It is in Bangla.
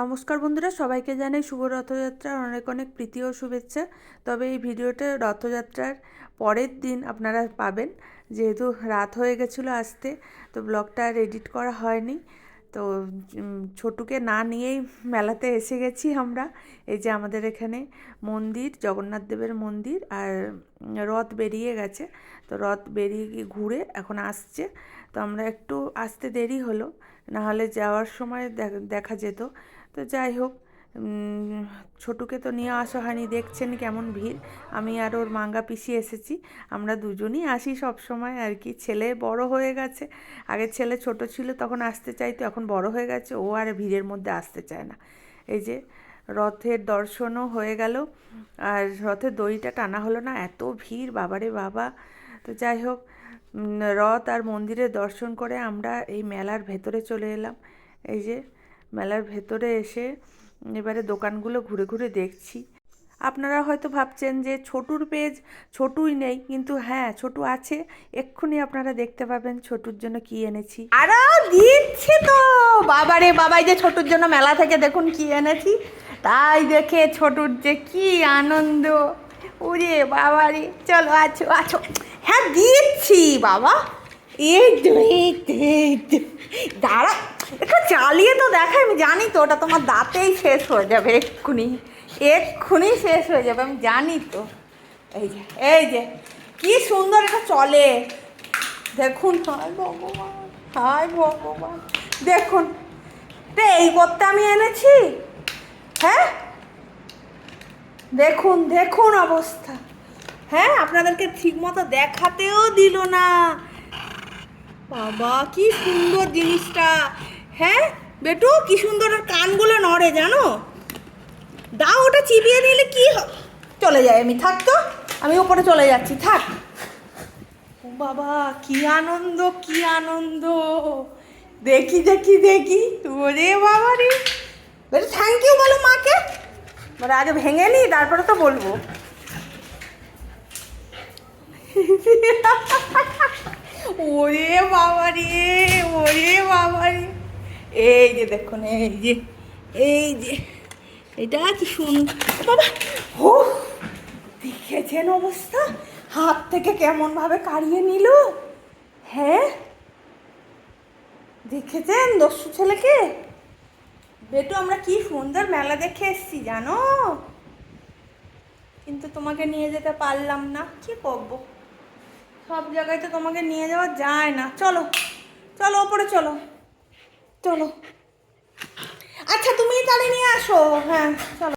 নমস্কার বন্ধুরা, সবাইকে জানাই শুভ রথযাত্রার অনেক অনেক প্রীতি ও শুভেচ্ছা। তবে এই ভিডিওটা রথযাত্রার পরের দিন আপনারা পাবেন। যেহেতু রাত হয়ে গেছিল আসতে, তো ব্লগটা আর এডিট করা হয়নি। তো ছোটুকে না নিয়েই মেলাতে এসে গেছি আমরা। এই যে আমাদের এখানে মন্দির, জগন্নাথ দেবের মন্দির আর রথ বেরিয়ে গেছে। তো রথ বেরিয়ে গিয়ে ঘুরে এখন আসছে। তো আমরা একটু আসতে দেরি হলো, নাহলে যাওয়ার সময় দেখ- যেত। তো যাই হোক ছোটুকে তো নিয়ে আসা হয়নি, দেখছেন কেমন ভিড়। আমি আর ওর মাঙ্গা পিসি এসেছি, আমরা দুজনই আসি সব সময় আর কি। ছেলে বড় হয়ে গেছে, আগে ছেলে ছোট ছিল, তখন আসতে চাইতো, এখন বড় হয়ে গেছে, ও আর ভিড়ের মধ্যে আসতে চায় না। এই যে রথের দর্শনও হয়ে গেল, আর রথের দড়িটা টানা হলো না, এত ভিড়, বাবারে বাবা। তো যাই হোক রথ আর মন্দিরের দর্শন করে আমরা এই মেলার ভেতরে চলে এলাম। এই যে মেলার ভেতরে এসে এবারে দোকানগুলো ঘুরে ঘুরে দেখছি। আপনারা হয়তো ভাবছেন যে ছোটুর পেজ, ছোটুই নেই, কিন্তু হ্যাঁ ছোটু আছে। এক্ষুনি আপনারা দেখতে পাবেন ছোটুর জন্য কি এনেছি। আরে দিচ্ছে তো! বাবারে বাবাই যে ছোটুর জন্য মেলা থেকে দেখুন কি এনেছি। তাই দেখে ছোটুর যে কি আনন্দ। উরে বাবারে চলো আছো আছো। হ্যাঁ দিচ্ছি বাবা। এই দাঁড়া একটু চালিয়ে তো দেখাই, আমি জানি তো, ওটা তোমার দাঁতেই শেষ হয়ে যাবে, এক্ষুনি। এক্ষুনি শেষ হয়ে যাবে, আমি জানি তো। এই যে এই যে, কি সুন্দর এটা চলে। দেখুন, হায় ভগবান হায় ভগবান। দেখুন রে এই করতে আমি এনেছি? হ্যাঁ? দেখুন দেখুন অবস্থা। হ্যাঁ আপনাদেরকে ঠিক মতো দেখাতেও দিল না। বাবা, কি সুন্দর জিনিসটা। হ্যাঁ? বেটু, কি সুন্দর ওর কানগুলো নড়ে, জানো? দাও, ওটা চিবিয়ে নিলে কি চলে যায়, আমি থাক তো, আমি ওপরে চলে যাচ্ছি, থাক। ও বাবা, কি আনন্দ কি আনন্দ। দেখি দেখি দেখি। ওরে বাবা রে। বেশ থ্যাংক ইউ বলো মাকে। মানে আগে ভেঙে নি, তারপরে তো বলব। ওরে বাবা রে, ওরে বাবা রে। এই যে দেখুন, এই যে এই যে, এটা কি সুন্দর। বাবা হো দেখেছেন অবস্থা? হাত থেকে কেমন ভাবে কাড়িয়ে নিল? হ্যাঁ? দেখেছেন দস্যু ছেলেকে? বেটু, আমরা কি সুন্দর মেলা দেখে এসছি, জানো? কিন্তু তোমাকে নিয়ে যেতে পারলাম না, কি করব? সব জায়গায় তো তোমাকে নিয়ে যাওয়া যায় না। চলো চলো, ওপরে চলো। চলো। আচ্ছা তুমি তাহলে নিয়ে আসো। হ্যাঁ চলো।